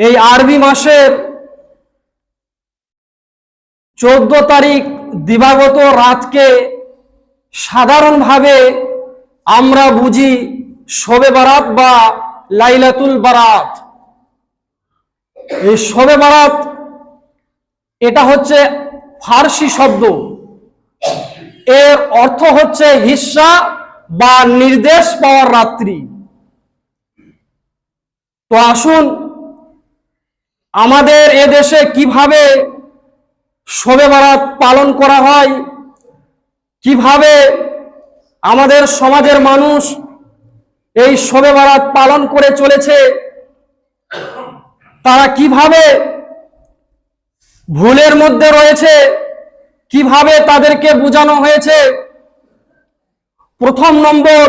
এই আরবি মাসের চোদ্দ তারিখ দিবাগত রাতকে সাধারণভাবে আমরা বুঝি শবে বারাত বা লাইলাতুল বারাত। এই শবে বারাত, এটা হচ্ছে ফার্সি শব্দ। এর অর্থ হচ্ছে হিস্সা বা নির্দেশ পাওয়ার রাত্রি। তো আসুন আমাদের এ দেশে কীভাবে শবে বারাত পালন করা হয়, কীভাবে আমাদের সমাজের মানুষ এই শবে বারাত পালন করে চলেছে, তারা কীভাবে ভুলের মধ্যে রয়েছে, কীভাবে তাদেরকে বোঝানো হয়েছে? প্রথম নম্বর,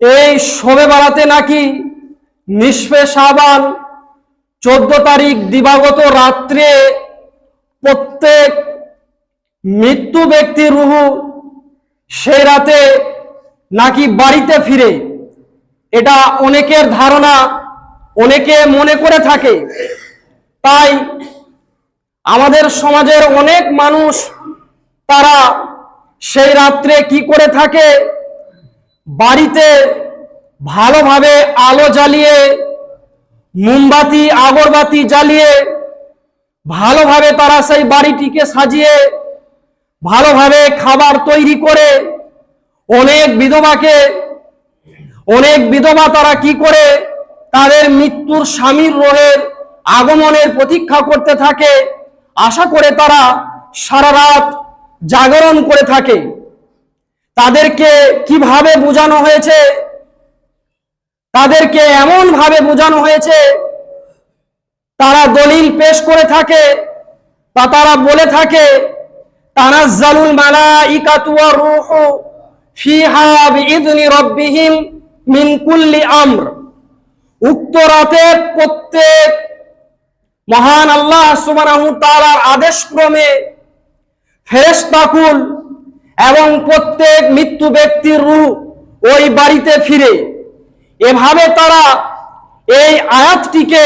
এই শবে বাড়াতে নাকি নিষ্পে সাবান চোদ্দ তারিখ দিবাগত রাত্রে প্রত্যেক মৃত্যু ব্যক্তির রুহু সেই রাতে নাকি বাড়িতে ফিরে। এটা অনেকের ধারণা, অনেকে মনে করে থাকে। তাই আমাদের সমাজের অনেক মানুষ, তারা সেই রাত্রে কি করে থাকে? বাড়িতে ভালোভাবে আলো জ্বালিয়ে মোমবাতি, আগরবাতি জ্বালিয়ে ভালোভাবে তারা সেই বাড়িটিকে সাজিয়ে ভালোভাবে খাবার তৈরি করে অনেক বিধবাকে, অনেক বিধবা তারা কি করে? তাদের মৃত্যুর স্বামীর রোহের আগমনের প্রতীক্ষা করতে থাকে। আশা করে তারা সারা রাত জাগরণ করে থাকে। তাদেরকে কীভাবে বোঝানো হয়েছে? তাদেরকে এমন ভাবে বোঝানো হয়েছে, তারা দলিল পেশ করে থাকে, বা তারা বলে থাকে, তানাজ্জালুল মালাইকাতু ওয়ার রূহু ফিহা বিইذনি রাব্বিহিম মিন কুল্লি আমর। উক্ত রাতে প্রত্যেক মহান আল্লাহ সুবহানাহু তাআলার আদেশ ক্রমে ফেরেশতাকুল এবং প্রত্যেক মৃত্যু ব্যক্তির রূহ ওই বাড়িতে ফিরে। এভাবে তারা এই আয়াতটিকে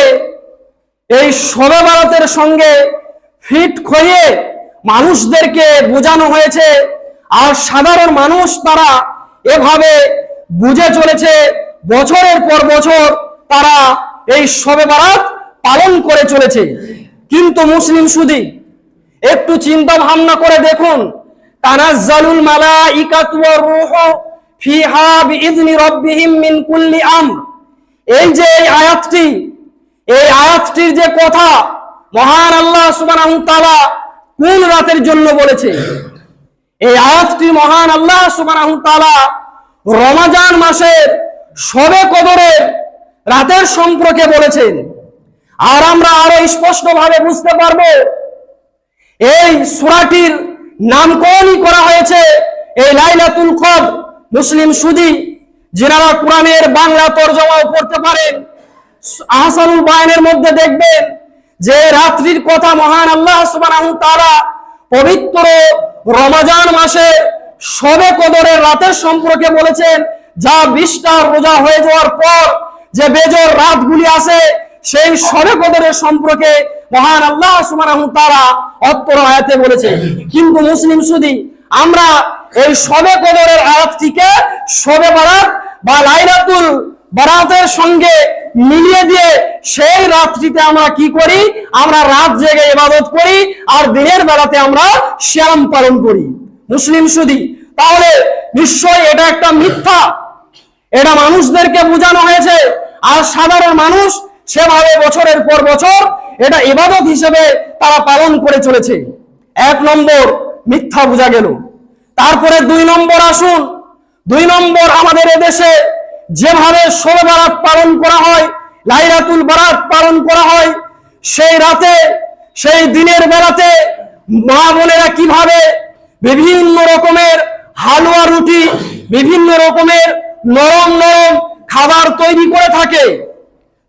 এই শবে বারাতের সঙ্গে ফিট করিয়ে মানুষদেরকে বোঝানো হয়েছে আর সাধারণ মানুষ তারা এভাবে বুঝে চলেছে। বছরের পর বছর তারা এই শবে বারাত পালন করে চলেছে। কিন্তু মুসলিম সুদী, একটু চিন্তা ভাবনা করে দেখুন। তানাজ্জালুল মালাইকাতু ওয়ার রূহু ফিহা বিইذনি রাব্বিহিম মিন কুল্লি আমর। এই যে এই এই যে কথা মহান আল্লাহ রাতের জন্য বলেছে? এই মহান আল্লাহ রমাজান মাসের শবে কদরের রাতের সম্পর্কে বলেছেন। আর আমরা আরও স্পষ্টভাবে বুঝতে পারব, এই সূরাটির নামকরণই করা হয়েছে এই লাইলাতুল কদর। মুসলিম সুদি যারা কোরআনের বাংলা তর্জমাও পড়তে পারেন, আহসানুল বায়ানের মধ্যে দেখবেন যে রাত্রির কথা মহান আল্লাহ তাআলা পবিত্র রমজান মাসে শবে কদরের রাতের সম্পর্কে বলেছেন, যা বিশটা রোজা হয়ে যাওয়ার পর যে বেজর রাতগুলি আছে, সেই শবে কদরের সম্পর্কে মহান আল্লাহ তাআলা অত্তর আয়াতে বলেছে কিন্তু মুসলিম সুদি, আমরা এই শবে কদরের আয়াতটিকে শবে বারাত বা লাইলাতুল বারাতের সঙ্গে মিলিয়ে দিয়ে সেই রাত্রিতে আমরা কি করি? আমরা রাত জেগে ইবাদত করি আর দিনের বেলাতে আমরা শ্যাম পালন করি। মুসলিম সুদি তাহলে নিশ্চয় এটা একটা মিথ্যা। এটা মানুষদেরকে বোঝানো হয়েছে। আর সাধারণ মানুষ সেভাবে বছরের পর বছর এটা ইবাদত হিসেবে তারা পালন করে চলেছে। এক নম্বর মিথ্যা বোঝা গেল। তারপরে দুই নম্বর আসুন। দুই নম্বর আমাদের এদেশে যেভাবে ষোলো বারাত পালন করা হয়, লাইলাতুল বারাত পালন করা হয়, সেই রাতে, সেই দিনের বেলাতে মা বোনেরা কীভাবে বিভিন্ন রকমের হালুয়া রুটি, বিভিন্ন রকমের নরম নরম খাবার তৈরি করে থাকে,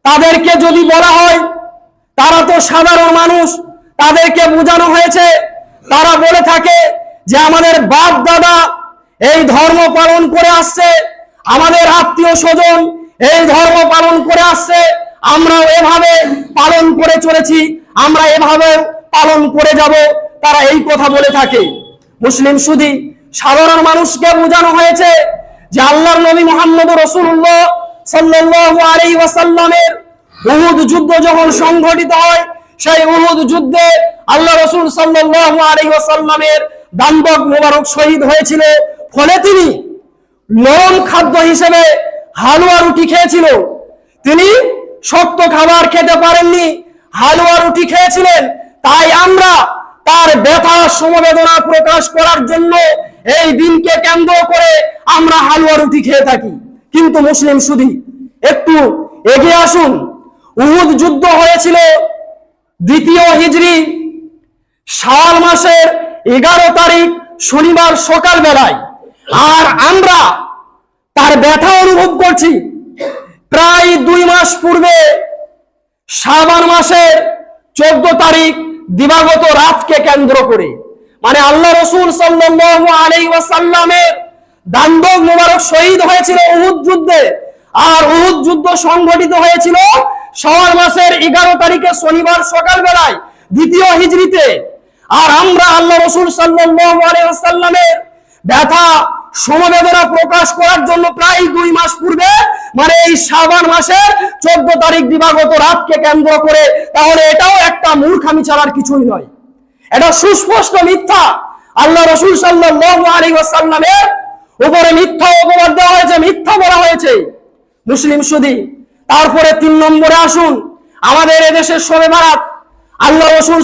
তাদেরকে যদি বলা হয়, তারা তো সাধারণ মানুষ, তাদেরকে বোঝানো হয়েছে, তারা বলে থাকে আমাদের বাপ দাদা এই ধর্ম পালন করে আসছে, আমাদের আত্মীয় স্বজন এই ধর্ম পালন করে আসছে আমরা এভাবে পালন করে চলেছি, আমরা এভাবে পালন করে যাব, তারা এই কথা বলে থাকে। মুসলিম শুধু সাধারণ মানুষকে বোঝানো হয়েছে যে আল্লাহর নবী মোহাম্মদ রসুল্লাহ সাল্লাল্লাহু আলাইহি ওয়াসাল্লামের উহুদ যুদ্ধ যখন সংঘটিত হয়, সেই উহুদ যুদ্ধে আল্লাহ রসুল সাল্লাল্লাহু আলাইহি ওয়াসাল্লামের দাম্বক মোবারক শহীদ হয়েছিল। ফলে তিনি নরম খাদ্য হিসেবে হালুয়া রুটি খেয়েছিল। তিনি শক্ত খাবার খেতে পারেননি, হালুয়া রুটি খেয়েছিলেন। তাই আমরা তার ব্যথা, সমবেদনা প্রকাশ করার জন্য এই দিনকে কেন্দ্র করে আমরা হালুয়া রুটি খেয়ে থাকি। কিন্তু মুসলিম শুধু একটু এগিয়ে আসুন। উহুদ যুদ্ধ হয়েছিল, দ্বিতীয় হিজড়ি শাওয়াল মাসের এগারো তারিখ শনিবার সকাল বেলায় আর আমরা তার ব্যথা অনুভব করছি। প্রায় দুই মাস পূর্বে শাবান মাসের চোদ্দ তারিখ দিবাগত রাতকে কেন্দ্র করে। মানে আল্লাহ রসুল সাল্লাল্লাহু আলাইহি ওয়াসাল্লামের দান্দক মোবারক শহীদ হয়েছিল উহুদ যুদ্ধে। আর উহুদ যুদ্ধ সংঘটিত হয়েছিল শাওয়াল মাসের এগারো তারিখে শনিবার সকাল বেলায় দ্বিতীয় হিজরিতে আর আমরা আল্লাহ রসুল ওয়াসাল্লামের ব্যথা, সমবেদনা প্রকাশ করার জন্য প্রায় দুই মাস পূর্বে মানে এই শ্রাবণ মাসের চোদ্দ তারিখ দিবাগত রাতকে কেন্দ্র করে, তাহলে এটাও একটা মূর্খামি ছাড়ার কিছুই নয়। এটা সুস্পষ্ট মিথ্যা। আল্লাহ রসুল আলাইহি ওয়াসাল্লামের উপরে মিথ্যা অপবাদ দেওয়া হয়েছে, মিথ্যা বলা হয়েছে। মুসলিম সুদী, তারপরে তিন নম্বরে আসুন। আমাদের এদেশের শবে বারাত আল্লাহ রসুল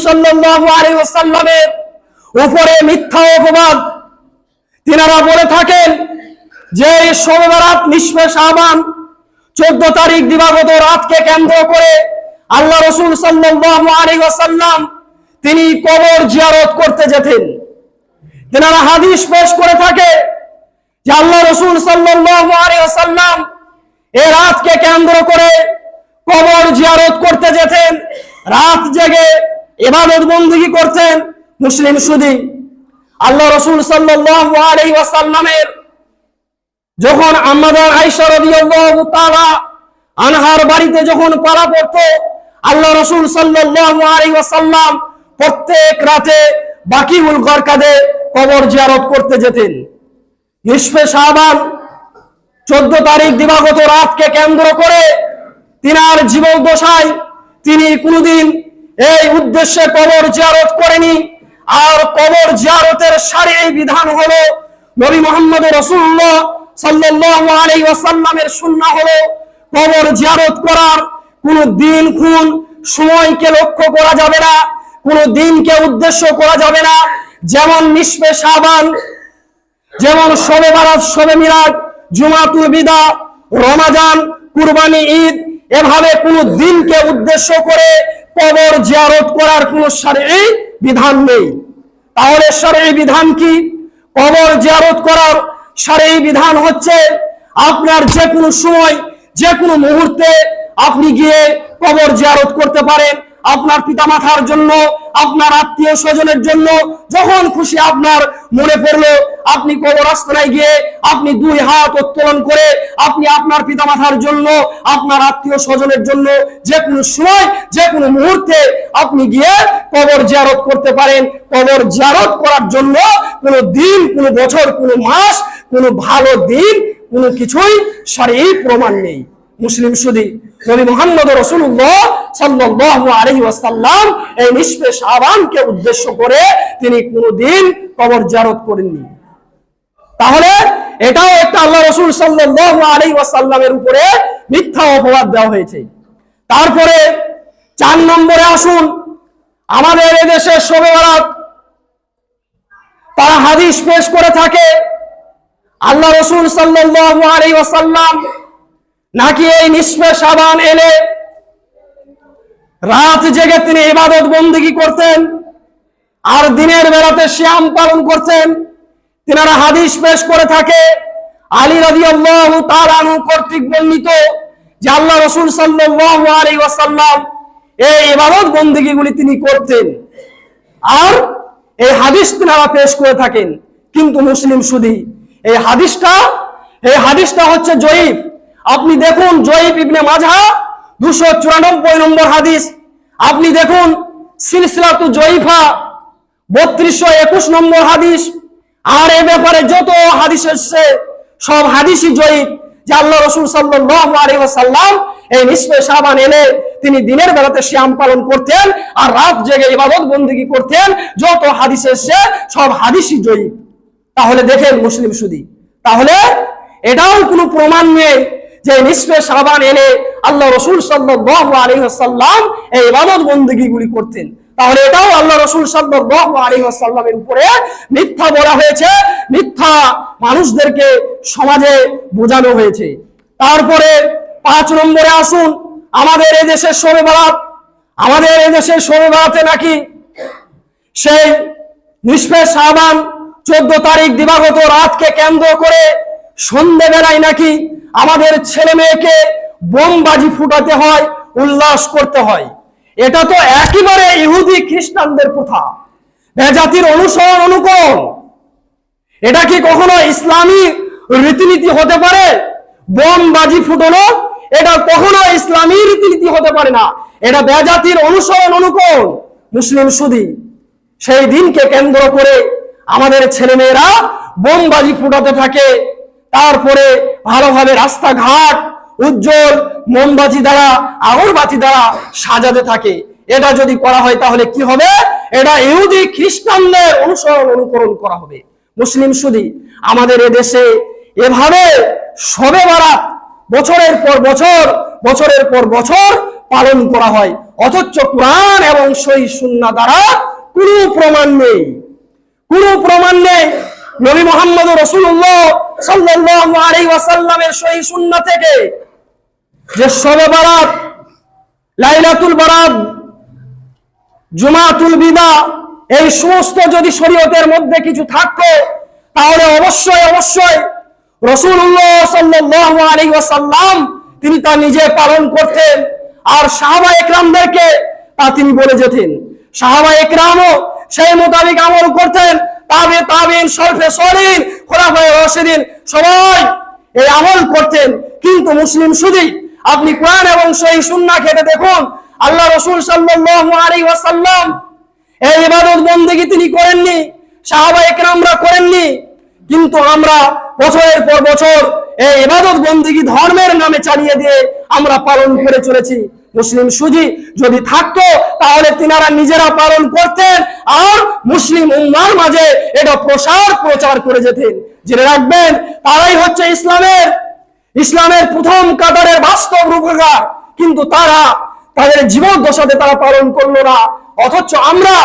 ওয়াসাল্লামের উপরে মিথ্যা অপবাদ। তিনারা বলে থাকেন যে এই শবে বারাত নিষ্পে শাবান চোদ্দ তারিখ দিবাগত রাতকে কেন্দ্র করে আল্লাহ রসুল ওয়াসাল্লাম তিনি কবর জিয়ারত করতে যেতেন। তেনারা হাদিস পেশ করে থাকে যে আল্লাহ রসুল ওয়াসাল্লাম এই রাতকে কেন্দ্র করে কবর জিয়ারত করতে যেতেন। রাত জেগে ইবাদত বন্দী করতেন মুসলিম সুদী। আল্লাহ রসুল ওয়াসাল্লামের যখন আমাদের আনহার বাড়িতে যখন পালা পড়তো, আল্লাহ রসুল ওয়াসাল্লাম প্রত্যেক রাতে বাকিউল গরকাদে কবর জিয়ারত করতে যেতেন। নিষ্পে শাবান চোদ্দ তারিখ দিবাগত রাতকে কেন্দ্র করে তিনার জীবন দশায় তিনি কোনোদিন এই উদ্দেশ্যে কবর জিয়ারত করেনি। আর কবর জিয়ারতের সারি বিধান হলো, নবী মোহাম্মদ রসুল্লাহ সাল্লাল্লাহু আলাইহি ওয়াসাল্লামের সুন্নাহ হলো, কবর জিয়ারত করার কোন দিন খুন সময়কে লক্ষ্য করা যাবে না, কোন দিনকে উদ্দেশ্য করা যাবে না। যেমন নিষ্পে শাবান, যেমন শবে বারাত, শবে মিরাজ জুমাতুল বিদা, রমাজান, কুরবানি ঈদ এভাবে কোন দিনকে উদ্দেশ্য করে কবর জিয়ারত করার কোন শারীরিক বিধান নেই। তাহলে শারীরিক বিধান কি? কবর জিয়ারত করার শারীরিক বিধান হচ্ছে আপনার যে কোনো সময় যে কোনো মুহূর্তে আপনি গিয়ে কবর জিয়ারত করতে পারেন। আপনার পিতামাতার জন্য, আপনার আত্মীয় স্বজনের জন্য যখন খুশি আপনার মনে পড়ল, আপনি কবর আস্তানায় গিয়ে আপনি দুই হাত উত্তোলন করে আপনি আপনার পিতামাতার জন্য, আপনার আত্মীয় স্বজনের জন্য যে কোনো সময়, যে কোনো মুহূর্তে আপনি গিয়ে কবর জিয়ারত করতে পারেন। কবর জিয়ারত করার জন্য কোনো দিন, কোনো বছর, কোনো মাস, কোনো ভালো দিন, কোনো কিছুই শারীরিক প্রমাণ নেই। মুসলিম সুদী নবী মোহাম্মদ রসুল্লাহ এই উদ্দেশ্য করে তিনি কবর করেননি। তাহলে এটাও একটা আল্লাহ রসুল ওয়াসাল্লামের উপরে মিথ্যা অপবাদ দেওয়া হয়েছে। তারপরে চার নম্বরে আসুন, আমাদের এদেশের শবে বারাত তারা হাদিস পেশ করে থাকে, আল্লাহ রসুল সাল্লাল্লাহু আলাইহি ওয়াসাল্লাম নাকি এই নিষ্পে সাবান এলে রাত জেগে তিনি ইবাদত বন্দিগি করতেন, আর দিনের বেলাতে শ্যাম পালন করতেন। তিনারা হাদিস পেশ করে থাকে, আলী তাআলা আনহু কর্তৃক বর্ণিত যে আল্লাহ রাসূল সাল্লাল্লাহু আলাইহি ওয়াসাল্লাম এই ইবাদত বন্দিগিগুলি তিনি করতেন। আর এই হাদিস তিনারা পেশ করে থাকেন, কিন্তু মুসলিম শুধু। এই হাদিসটা এই হাদিসটা হচ্ছে জয়ীফ। আপনি দেখুন জয়ীফ ইবনে মাঝা দুশো চুরানব্বই নম্বর হাদিস। আপনি দেখুন, সিলসিলাতু জয়ীফা, বত্রিশশো একুশ নম্বর হাদিস। আর এ ব্যাপারে যত হাদিস এসছে, সব হাদিসই জয়ীফ, যে আল্লাহ রসুল আলাইহি এই নিসফে শাবান এলে তিনি দিনের বেলাতে শ্যাম পালন করতেন আর রাত জেগে ইবাদত বন্দিগি করতেন। যত হাদিস এসছে, সব হাদিসই জয়ীফ। তাহলে দেখেন মুসলিম সুদি, তাহলে এটাও কোনো প্রমাণ নেই যে নিসফে সাবান এনে আল্লাহ রসুল সাল্লাল্লাহু আলাইহি ওয়াসাল্লাম এই ইবাদত বন্দেগীগুলি করতেন। তাহলে এটাও আল্লাহ রসুল সাল্লাল্লাহু আলাইহি ওয়াসাল্লামের উপরে মিথ্যা বলা হয়েছে, মিথ্যা মানুষদেরকে সমাজে বোঝানো হয়েছে। তারপরে পাঁচ নম্বরে আসুন, আমাদের এই দেশের শোবে বারাত, আমাদের এই দেশের শোবে বারাতে নাকি সেই নিষ্পে সাবান চোদ্দ তারিখ দিবাগত রাতকে কেন্দ্র করে সন্ধ্যেবেলায় নাকি আমাদের ছেলে মেয়েকে বোমবাজি ফুটাতে হয়, উল্লাস করতে হয়। এটা তো একেবারে ইহুদি খ্রিস্টানদের প্রথা। জাতির অনুসরণ অনুকরণ এটা কি কখনো ইসলামী রীতিনীতি হতে পারে? বোমবাজি ফুটানো, এটা কখনো ইসলামী রীতিনীতি হতে পারে না। এটা বেজাতির অনুসরণ অনুকরণ মুসলিম সুদী, সেই দিনকে কেন্দ্র করে আমাদের ছেলেমেয়েরা বোমবাজি ফুটাতে থাকে। তারপরে ভালোভাবে রাস্তাঘাট, উজ্জ্বল মোমবাতি দ্বারা, আগরবাতি দ্বারা সাজাতে থাকে। এটা যদি করা হয় তাহলে কি হবে? এটা ইহুদি খ্রিস্টানদের অনুসরণ, অনুকরণ করা হবে। মুসলিম সুদি, আমাদের এদেশে এভাবে সবে বারাত বছরের পর বছর, বছরের পর বছর পালন করা হয়। অথচ কোরআন এবং সই সুন্না দ্বারা কোনো প্রমাণ নেই। কোনো প্রমাণ নেই। নবী মোহাম্মদ রসুল্লাহ আলাইহি ওয়াসাল্লামের সহি সুন্নাহ থেকে যে শবে বারাত লাইলাতুল বারাত, জুমাতুল বিদা, এই সমস্ত যদি শরীয়তের মধ্যে কিছু থাকতো, তাহলে অবশ্যই অবশ্যই রসুল্লাহ সাল্লাল্লাহু আলাইহি ওয়াসাল্লাম তিনি তা নিজে পালন করতেন আর সাহাবা একরামদেরকে তা তিনি বলে যেতেন। সাহাবা একরামও সেই মোতাবেক আমল করতেন তাবে তাবিন সরফে সরিন খোলাফায়ে রশিদিন, সবাই এই আমল করতেন। কিন্তু মুসলিম শুধু আপনি কোরআন এবং সেই সুন্নাহ খেতে দেখুন, আল্লাহ রসুল সাল্লাল্লাহু আলাইহি ওয়াসাল্লাম এই ইবাদত বন্দেগী তিনি করেননি, সাহাবা একরামরা করেননি, কিন্তু আমরা বছরের পর বছর এই ইবাদত বন্দিগি ধর্মের নামে চালিয়ে দিয়ে আমরা পালন করে চলেছি। মুসলিম সুজি যদি থাকতো, তাহলে তিনারা নিজেরা পালন করতেন আর মুসলিম উম্মার মাঝে এটা প্রসার প্রচার করে যেতেন। জেনে রাখবেন, তারাই হচ্ছে ইসলামের ইসলামের প্রথম কাতারের বাস্তব রূপকার। কিন্তু তারা তাদের জীবন দশাতে তারা পালন করল না। অথচ আমরা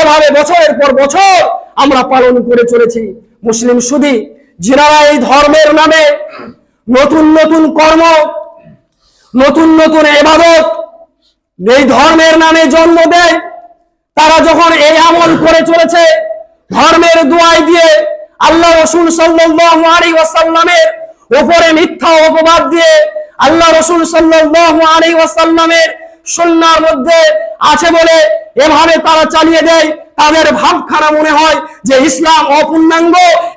এভাবে বছরের পর বছর আমরা পালন করে চলেছি। মুসলিম সুদি যারা এই ধর্মের নামে নতুন নতুন কর্ম, নতুন নতুন এবাদত এই ধর্মের নামে জন্ম দেয়। তারা যখন এই আমল করে চলেছে, ধর্মের দুয়াই দিয়ে আল্লাহ রসুল সাল্লি ওয়াসাল্লামের উপরে মিথ্যা অপবাদ দিয়ে আল্লাহ রসুল সাল্লাহ আলী ওয়াসাল্লামের সন্ন্যার মধ্যে আছে বলে এভাবে তারা চালিয়ে দেয়, তাদের ভাবখানা মনে হয় যে ইসলাম অপূর্ণাঙ্গ,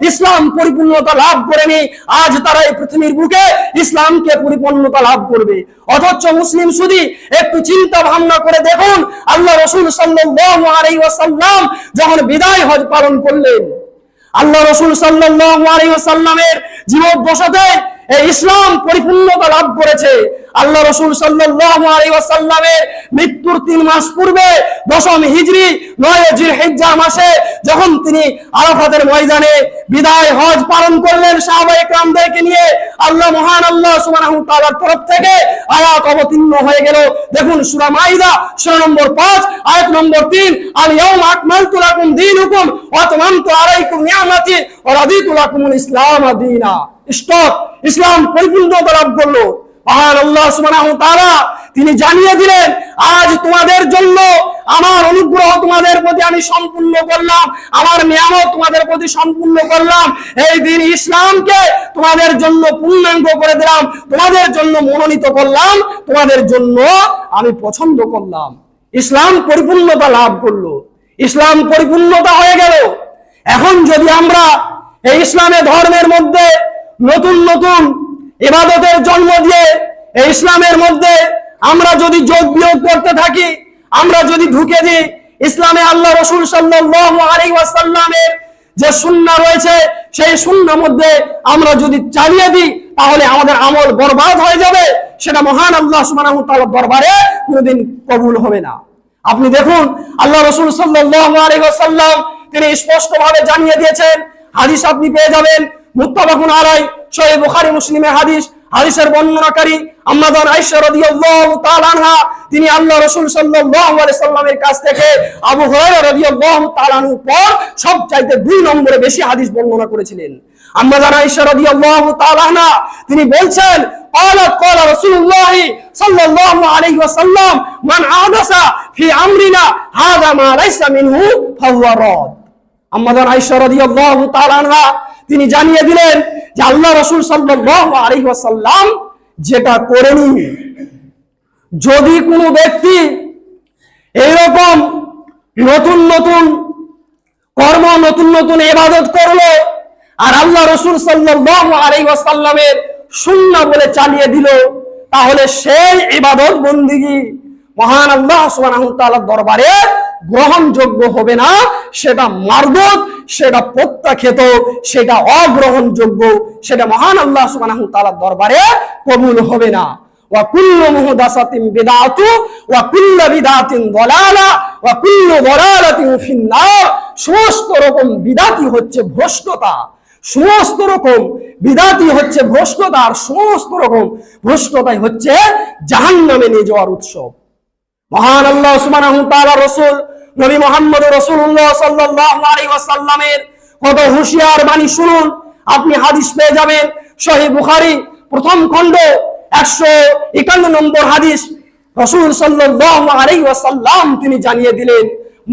ইসলাম পরিপূর্ণতা লাভ করেনি, আজ তারা এই পৃথিবীর বুকে ইসলামকে পরিপূর্ণতা লাভ করবে। অথচ মুসলিম শুধু একটু চিন্তা ভাবনা করে দেখুন, আল্লাহ রসুল ওয়াসাল্লাম যখন বিদায় হজ পালন করলেন, আল্লাহ রসুল ওয়াসাল্লামের জীবন বসাতে এই ইসলাম পরিপূর্ণতা লাভ করেছে। আল্লাহ রসুল সাল্লাসাল্লামের মৃত্যুর তিন মাস পূর্বে দশম হিজড়ি নয় জিরহেজা মাসে যখন তিনি আরাফাতের ময়দানে বিদায় হজ পালন করলেন সাহাবাই কামদেরকে নিয়ে আল্লাহ মহান আল্লাহ সুবাহ তরফ থেকে আয়াত অবতীর্ণ হয়ে গেল। দেখুন সুরা মাইদা সুরা নম্বর পাঁচ, আয়াত নম্বর তিন আর ইয়ম আকমাল তুল আকুম দিন হুকুম অতমান তো আড়াই কুম নিয়ামাতি ও তুল আকুমুল ইসলাম আদিনা স্টপ, ইসলাম পরিপূর্ণতা লাভ করল মহান আল্লাহ তিনি জানিয়ে দিলেন, আজ তোমাদের জন্য আমার অনুগ্রহ তোমাদের প্রতি আমি সম্পূর্ণ করলাম, আমার নিয়ামত তোমাদের প্রতি সম্পূর্ণ করলাম। এই দিন ইসলামকে তোমাদের জন্য পূর্ণাঙ্গ করে দিলাম, তোমাদের জন্য মনোনীত করলাম, তোমাদের জন্য আমি পছন্দ করলাম। ইসলাম পরিপূর্ণতা লাভ করল। ইসলাম পরিপূর্ণতা হয়ে গেল। এখন যদি আমরা এই ইসলামের ধর্মের মধ্যে নতুন নতুন ইবাদতের জন্ম দিয়ে এই ইসলামের মধ্যে আমরা যদি যোগ বিয়োগ করতে থাকি, আমরা যদি ঢুকে দিই, ইসলামে আল্লাহ রসুল ওয়াসাল্লামের যে সুন্নাহ রয়েছে, সেই সুন্নার মধ্যে আমরা যদি চালিয়ে দিই, তাহলে আমাদের আমল বরবাদ হয়ে যাবে। সেটা মহান আল্লাহ দরবারে কোনোদিন কবুল হবে না। আপনি দেখুন, আল্লাহ রসুল ওয়াসাল্লাম তিনি স্পষ্টভাবে জানিয়ে দিয়েছেন, হাদিস আপনি পেয়ে যাবেন, মুত্তাফাকুন আলাই সহিহ বুখারী মুসলিমের হাদিস হাদিসের বর্ণনাকারী আম্মাদান আয়েশা রাদিয়াল্লাহু তাআলা আনহা তিনি আল্লাহ রাসূল সাল্লাল্লাহু আলাইহি সাল্লামের কাছ থেকে আবু হুরায়রা রাদিয়াল্লাহু তাআলা আনহুর পর সবচাইতে দুই নম্বরে বেশি হাদিস বর্ণনা করেছিলেন আম্মাদান আয়েশা রাদিয়াল্লাহু তাআলা আনহা তিনি বলছেন قالت قال رسول الله صلى الله عليه وسلم من عادس في امرنا هذا ما ليس منه فهو راد আম্মাদান আয়েশা রাদিয়াল্লাহু তাআলা আনহা তিনি জানিয়ে দিলেন যে আল্লাহ রসুল ওয়াসাল্লাম যেটা করেনি। যদি কোনো ব্যক্তি এইরকম নতুন নতুন কর্ম, নতুন নতুন এবাদত করল আর আল্লাহ রসুল সাল্লাল্লাহু আলাইহি ওয়াসাল্লামের সুন্নাহ বলে চালিয়ে দিল, তাহলে সেই ইবাদত বন্দিগি মহান আল্লাহ ওয়া দরবারে গ্রহণযোগ্য হবে না। সেটা মারদত সেটা প্রত্যাখ্যাত, সেটা অগ্রহণযোগ্য, সেটা মহান আল্লাহ সুবহানাহু ওয়া তাআলার দরবারে কবুল হবে না। দালালাতিন ফিন্নার। সমস্ত রকম হচ্ছে ভ্রষ্টতা। সমস্ত রকম হচ্ছে আর সমস্ত রকম ভ্রষ্টতাই হচ্ছে জাহান্নামে নিয়ে যাওয়ার উৎসব। মহান আল্লাহ সুবহানাহু রসুল, নবী মুহাম্মদ সাল্লাল্লাহু কত হুঁশিয়ার বাণী শুনুন, আপনি হাদিস পেয়ে যাবেন। সহিহ বুখারি, প্রথম খণ্ড 151 নম্বর হাদিস, রাসূল ওয়াসাল্লাম তিনি জানিয়ে দিলেন,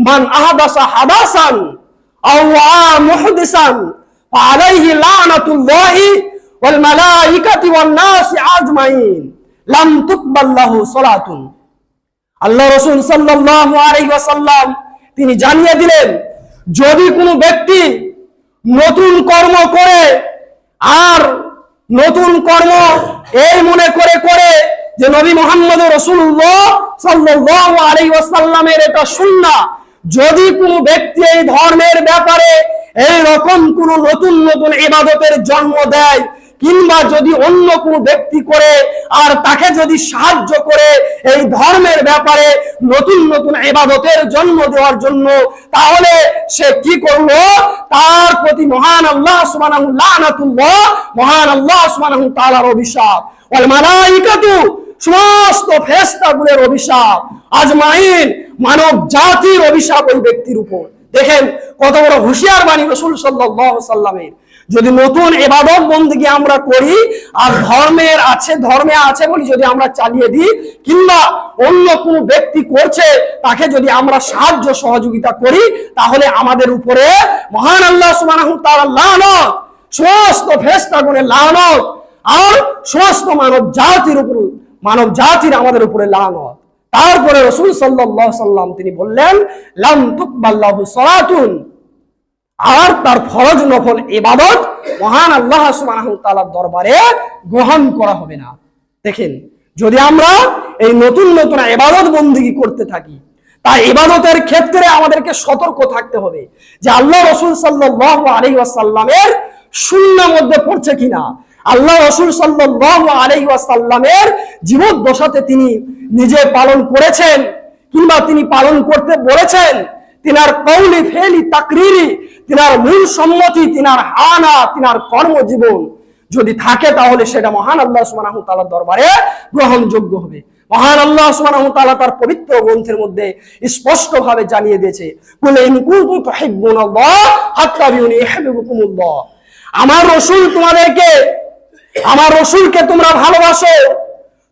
মান আহাদাসা হাদাসান লাম আল্লাহ রসুল ওয়াসাল্লাম তিনি জানিয়ে দিলেন, যদি কোনো ব্যক্তি নতুন কর্ম করে আর নতুন কর্ম এই মনে করে করে যে নবী মোহাম্মদ আলাইহি ওয়াসাল্লামের এটা সুন্নাহ, যদি কোনো ব্যক্তি এই ধর্মের ব্যাপারে এই রকম কোন নতুন নতুন ইবাদতের জন্ম দেয় কিংবা যদি অন্য কোনো ব্যক্তি করে আর তাকে যদি সাহায্য করে এই ধর্মের ব্যাপারে নতুন নতুন ইবাদতের জন্ম দেওয়ার জন্য, তাহলে সে কি করল? তার প্রতি মহান আল্লাহ সুবহানাহু মহান আল্লাহ সুবহানাহু তাআলার অভিশাপ। ওয়াল মালাইকাতু, সমস্ত ফেরেশতাগুলোর অভিশাপ। আজমাইন, মানব জাতির অভিশাপ ওই ব্যক্তির উপর। দেখেন কত বড় হুঁশিয়ার বাণী রসুল সাল্লাল্লাহু সাল্লামের যদি নতুন এবাদত বন্দিকে আমরা করি, আর ধর্মের আছে, ধর্মে আছে বলি যদি আমরা চালিয়ে দিই, কিংবা অন্য কোনো ব্যক্তি করছে, তাকে যদি আমরা সাহায্য সহযোগিতা করি, তাহলে আমাদের উপরে মহান আল্লাহ সুবহানাহু তাআলা লানত, সমস্ত ফেরেশতাগণের লানত, আর সমস্ত মানব জাতির উপর, মানব জাতির আমাদের উপরে লানত। তারপরে রসুল সাল্লাল্লাহু সাল্লাম তিনি বললেন, লাম তুকবাল্লাহু সালাতুন। আর তার ফরজ নফল ইবাদত মহান আল্লাহ তাআলার দরবারে গ্রহণ করা হবে না। দেখেন, যদি আমরা এই নতুন নতুন ইবাদত বন্দিগি করতে থাকি, তাই ইবাদতের ক্ষেত্রে আমাদেরকে সতর্ক থাকতে হবে যে আল্লাহ রসুল সাল্লাল্লাহু আলাইহি ওয়াসাল্লামের শূন্য মধ্যে পড়ছে কিনা। আল্লাহ রসুল সাল্লাল্লাহু আলাইহি ওয়াসাল্লামের জীবদ্দশাতে তিনি নিজে পালন করেছেন কিংবা তিনি পালন করতে বলেছেন। তিনার কৌলি ফেলি তাকরিরি, তিনার মূল সম্মতি, তিনার হানা, তিনার কর্মজীবন যদি থাকে তাহলে সেটা মহান আল্লাহ সুবহানাহু তাআলার দরবারে গ্রহণযোগ্য হবে। মহান আল্লাহ সুবহানাহু তাআলা তার পবিত্র গ্রন্থের মধ্যে স্পষ্টভাবে জানিয়ে দিয়েছে, কুল ইন কুনতুম তুহিব্বুনাল্লাহ ফাত্তাবিউনি ইউহিব্বুকুমুল্লাহ। আমার রসুল তোমাদেরকে, আমার রসুলকে তোমরা ভালোবাসো,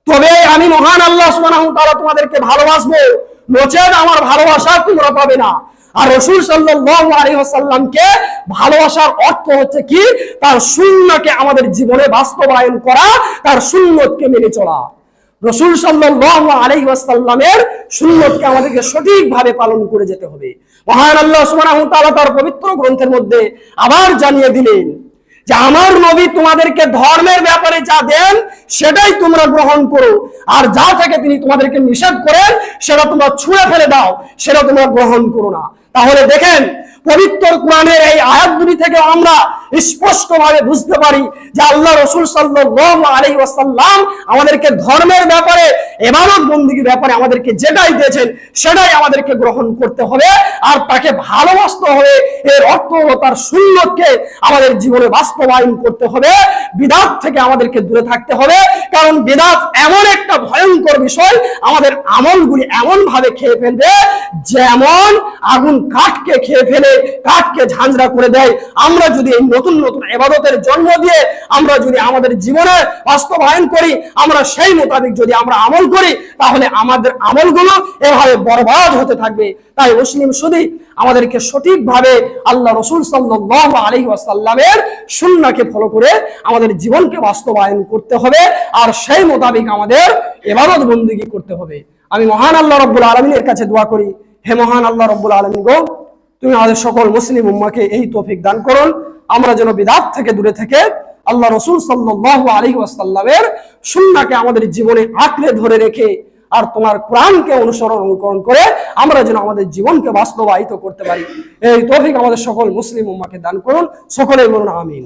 তবে আমি মহান আল্লাহ সুবহানাহু তাআলা তোমাদেরকে ভালোবাসবো। নচেত আমার ভালোবাসা তোমরা পাবে না। আর রসুল সাল্লাল্লাহু আলাইহি ওয়াসাল্লামকে ভালোবাসার অর্থ হচ্ছে কি? তার সুন্নকে আমাদের জীবনে বাস্তবায়ন করা, তার সুন্নতকে মেনে চলা। রসুল সাল্লাল্লাহু আলাইহি ওয়াসাল্লামের সুন্নতকে আমাদেরকে সঠিকভাবে পালন করে যেতে হবে। মহান আল্লাহ সুবহানাহু তার পবিত্র গ্রন্থের মধ্যে আবার জানিয়ে দিলেন যে আমার নবী তোমাদেরকে ধর্মের ব্যাপারে যা দেন, সেটাই তোমরা গ্রহণ করো। আর যা থেকে তিনি তোমাদেরকে নিষেধ করেন, সেটা তোমরা ছুঁড়ে ফেলে দাও, সেটা তোমরা গ্রহণ করো না। তাহলে দেখেন, পবিত্র কোরআনের এই আয়াতগুলি থেকে আমরা স্পষ্টভাবে বুঝতে পারি যে আল্লাহ রসুল সাল্লাল্লাহু আলাইহি ওয়াসাল্লাম আমাদেরকে ধর্মের ব্যাপারে এবাদত বন্দিগির ব্যাপারে আমাদেরকে যেটাই দিয়েছেন, সেটাই আমাদেরকে গ্রহণ করতে হবে। আর তাকে ভালোবাসতে হবে, এর অর্থ হলো তার সুন্নতকে আমাদের জীবনে বাস্তবায়ন করতে হবে। বিদাত থেকে আমাদেরকে দূরে থাকতে হবে। কারণ বিদাত এমন একটা ভয়ঙ্কর বিষয়, আমাদের আমলগুলি এমন ভাবে খেয়ে ফেলবে, যেমন আগুন কাঠকে খেয়ে ফেলে, কাঠকে ঝাঁঝরা করে দেয়। আমরা যদি এই নতুন নতুন এবাদতের জন্ম দিয়ে আমরা যদি আমাদের জীবনে বাস্তবায়ন করি, আমরা সেই মোতাবেক যদি আমরা আমল করি, তাহলে আমাদের আমলগুলো এভাবে বরবাদ হতে থাকবে। তাই মুসলিম শুধু আমাদেরকে সঠিকভাবে আল্লাহ রসুল সাল্লাহ আলী ওয়াসাল্লামের সুন্নাকে ফলো করে আমাদের জীবনকে বাস্তবায়ন করতে হবে, আর সেই মোতাবেক আমাদের এবাদত বন্দিগি করতে হবে। আমি মহান আল্লাহ রব্বুল আলমিনের কাছে দোয়া করি, হে মহান আল্লাহ রব্বুল আলমিন গো তুমি আমাদের সকল মুসলিম উম্মাকে এই তৌফিক দান করুন। আমরা যেন বিদাত থেকে দূরে থেকে আল্লাহ রসুল সাল্লাহ আলী ওয়াসাল্লামের সুন্নাকে আমাদের জীবনে আঁকড়ে ধরে রেখে আর তোমার কোরআনকে অনুসরণ অনুকরণ করে আমরা যেন আমাদের জীবনকে বাস্তবায়িত করতে পারি। এই তৌফিক আমাদের সকল মুসলিম উম্মাকে দান করুন। সকলে বলুন আমিন।